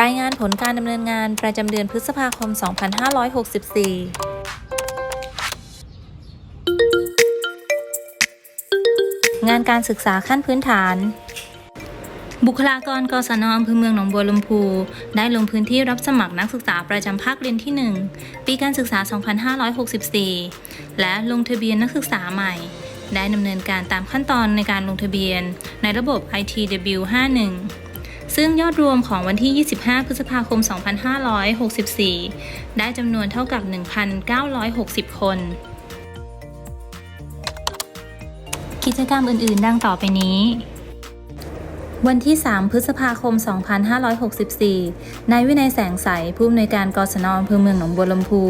รายงานผลการดำเนินงานประจำเดือนพฤษภาคม 2564งานการศึกษาขั้นพื้นฐาน บุคลากรกศนอำเภอเมืองหนองบัวลำพู ได้ลงพื้นที่รับสมัครนักศึกษาประจำภาคเรียนที่ 1 ปีการศึกษา 2564 และลงทะเบียนนักศึกษาใหม่ ได้ดำเนินการตามขั้นตอนในการลงทะเบียน ในระบบ ITW 51 ซึ่งยอดรวมของวันที่ 25 พฤษภาคม 2564 ได้จำนวนเท่ากับ 1,960 คน กิจกรรมอื่นๆ ดังต่อไปนี้วันที่ 3 พฤษภาคม 2564 นายวินัยแสงใส ผู้อำนวยการกศนอำเภอเมืองหนองบัวลำพู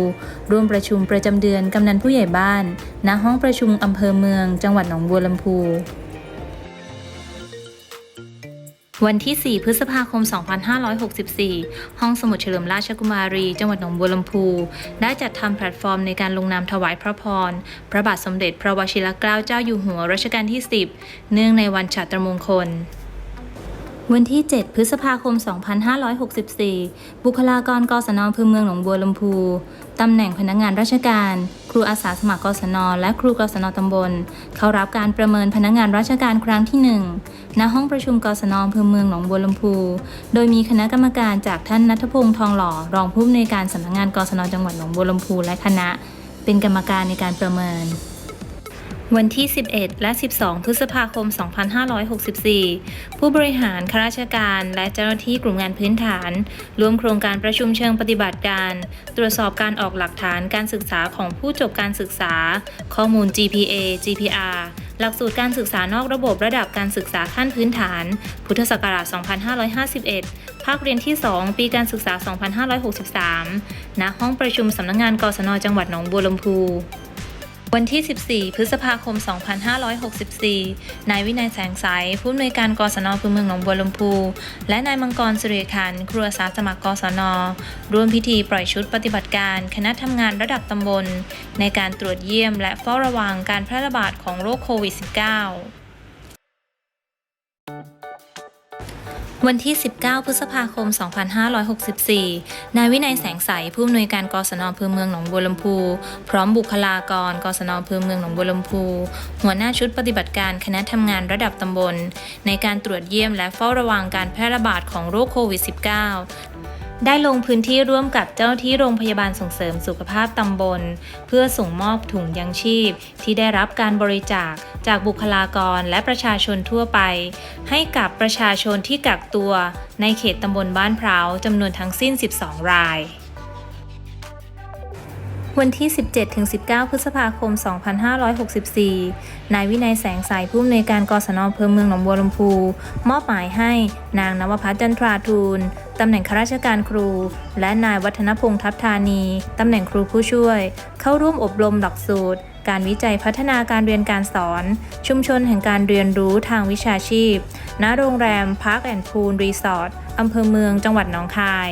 ร่วมประชุมประจำเดือนกำนันผู้ใหญ่บ้าน ณ ห้องประชุมอำเภอเมือง จังหวัดหนองบัวลำพู วันที่ 4 พฤษภาคม 2564 ห้องสมุดเฉลิมราชกุมารี จังหวัดหนองบัวลำพู ได้จัดทำแพลตฟอร์มในการลงนามถวายพระพร พระบาทสมเด็จพระวชิรเกล้าเจ้าอยู่หัวรัชกาลที่ 10 เนื่องในวันฉตรมงคล วันที่ 7 พฤษภาคม 2564 บุคลากรกศนอำเภอเมืองหนองบัวลำพู ตำแหน่งพนักงานราชการ ครูอาสาสมัครกศน และครูกศนตำบล เข้ารับการประเมินพนักงานราชการครั้งที่ 1 ณ ห้องประชุมกศนอำเภอเมืองหนองบัวลำพู โดยมีคณะกรรมการจากท่านนัทพงษ์ทองหล่อ รองผู้อำนวยการสำนักงานกศนจังหวัดหนองบัวลำพู และคณะ เป็นกรรมการในการประเมิน วันที่ 11 และ 12 พฤษภาคม 2564 ผู้บริหารข้าราชการและเจ้าหน้าที่กลุ่มงานพื้นฐานร่วมโครงการประชุมเชิงปฏิบัติการ ตรวจสอบการออกหลักฐานการศึกษาของผู้จบการศึกษา ข้อมูล GPA GPR หลักสูตรการศึกษานอกระบบระดับการศึกษาขั้นพื้นฐาน พุทธศักราช 2551 ภาคเรียนที่ 2 ปีการศึกษา 2563 ณ ห้องประชุมสำนักงงานกศนจังหวัดหนองบัวลำพู วันที่ 14 พฤษภาคม 2564 นายวินัยแสงใสผู้อำนวยการกศนพื้นเมืองหนองบัวลำพู และนายมังกรสุริขันครัวสาสมัครกศน ร่วมพิธีปล่อยชุดปฏิบัติการ คณะทำงานระดับตำบล ในการตรวจเยี่ยมและเฝ้าระวังการแพร่ระบาดของโรคโควิด -19 วันที่ 19 พฤษภาคม 2564 นายวินัยแสงใส ผู้อำนวยการกศนอำเภอเมืองหนองบัวลำพู พร้อมบุคลากรกศนอำเภอเมืองหนองบัวลำพู หัวหน้าชุดปฏิบัติการคณะทำงานระดับตำบล ในการตรวจเยี่ยมและเฝ้าระวังการแพร่ระบาดของโรคโควิด -19 ได้ลงพื้นที่ร่วมกับเจ้าที่โรงพยาบาลส่งเสริมสุขภาพตำบล เพื่อส่งมอบถุงยังชีพ ที่ได้รับการบริจาคจากบุคลากรและประชาชนทั่วไป ให้กับประชาชนที่กักตัว ในเขตตำบลบ้านพร้าวจำนวนทั้งสิ้น 12 ราย วันที่ 17-19 พฤษภาคม 2564 นายวินัยแสงใสผู้อำนวยการกศนอำเภอเมืองหนองบัวลำพู มอบหมายให้นางนวพัฒน์จันทราทูลตำแหน่งข้าราชการครู และนายวัฒนพงษ์ทัพธานี ตำแหน่งครูผู้ช่วย เข้าร่วมอบรมหลักสูตร การวิจัยพัฒนาการเรียนการสอน ชุมชนแห่งการเรียนรู้ทางวิชาชีพ ณ โรงแรมพาร์คแอนด์พูลรีสอร์ทอำเภอเมืองจังหวัดหนองคาย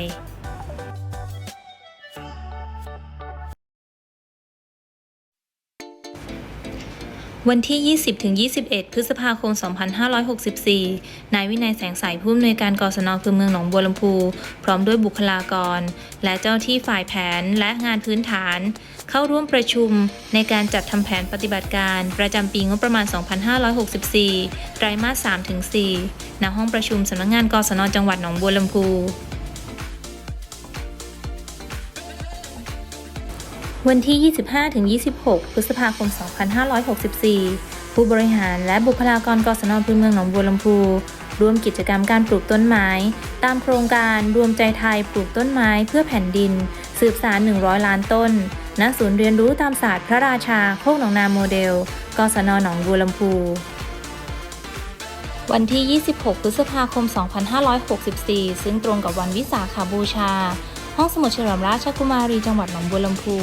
วันที่ 20-21 พฤษภาคม 2564 นายวินัยแสงใสผู้อำนวยการกศนคือเมืองหนองบัวลำพู พร้อมด้วยบุคลากร และเจ้าที่ฝ่ายแผนและงานพื้นฐาน เข้าร่วมประชุมในการจัดทำแผนปฏิบัติการ ประจำปีงบประมาณ 2564 ไตรมาส 3-4 ณ ห้องประชุมสำนักงงานกศนจังหวัดหนองบัวลำพู วันที่ 25-26 พฤษภาคม 2564 ผู้บริหารและบุคลากรกศนพื้นเมืองหนองบัวลำพูร่วมกิจกรรมการปลูกต้นไม้ ตามโครงการรวมใจไทยปลูกต้นไม้เพื่อแผ่นดิน สืบสาร 100 ล้านต้น ณ ศูนย์เรียนรู้ตามศาสตร์พระราชาโคกหนองนาโมเดล กศนหนองบัวลำพู วันที่ 26 พฤษภาคม 2564 ซึ่งตรงกับวันวิสาขาบูชา ห้องสมุดเฉลิมราชกุมารีจังหวัดหนองบัวลำพู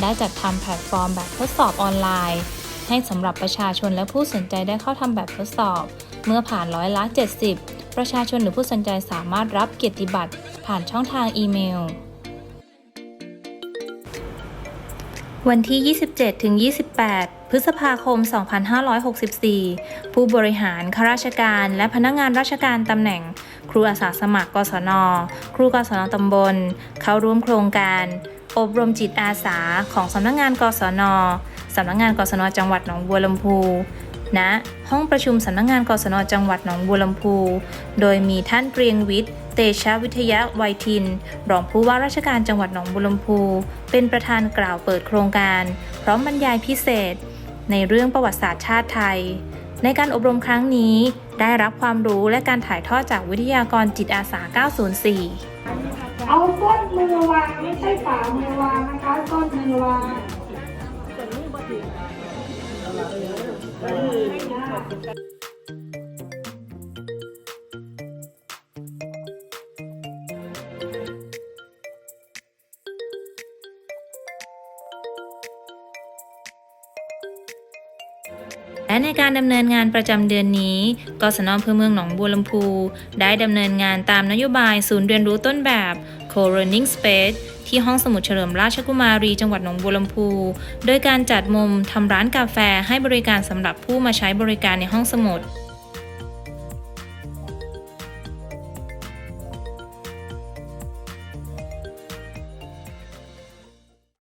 ได้จัดทำแพลตฟอร์มแบบทดสอบออนไลน์ ให้สำหรับประชาชนและผู้สนใจได้เข้าทำแบบทดสอบ เมื่อผ่านร้อยละ 70 ประชาชนหรือผู้สนใจสามารถรับเกียรติบัตร ผ่านช่องทางอีเมล วันที่ 27ถึง28 พฤษภาคม 2564 ผู้บริหารข้าราชการและพนักงานราชการตำแหน่ง ครูอาสาสมัครกศน ครูกศนตำบล เข้าร่วมโครงการ อบรมจิตอาสาของสำนักงานกศนสำนักงานกศนจังหวัดหนองบัวลำพูณห้องประชุมสำนักงานกศนจังหวัดหนองบัวลำพู โดยมีท่านเกรียงวิทย์ เตชะวิทยาไวยทิน รองผู้ว่าราชการจังหวัดหนองบัวลำพู เป็นประธานกล่าวเปิดโครงการ พร้อมบรรยายพิเศษ ในเรื่องประวัติศาสตร์ชาติไทย ในการอบรมครั้งนี้ได้รับความรู้และการถ่ายทอดจากวิทยากรจิตอาสา 904 เอาก้นมือวางไม่ใช่ฝ่ามือวางนะคะก้นมือวาง และในการดำเนินงานประจำเดือนนี้ กศนอำเภอเมืองหนองบัวลำพู ได้ดำเนินงานตามนโยบายศูนย์เรียนรู้ต้นแบบ Co-Learning Space ที่ห้องสมุดเฉลิมราชกุมารีจังหวัดหนองบัวลำพู โดยการจัดมุมทำร้านกาแฟให้บริการสำหรับผู้มาใช้บริการในห้องสมุด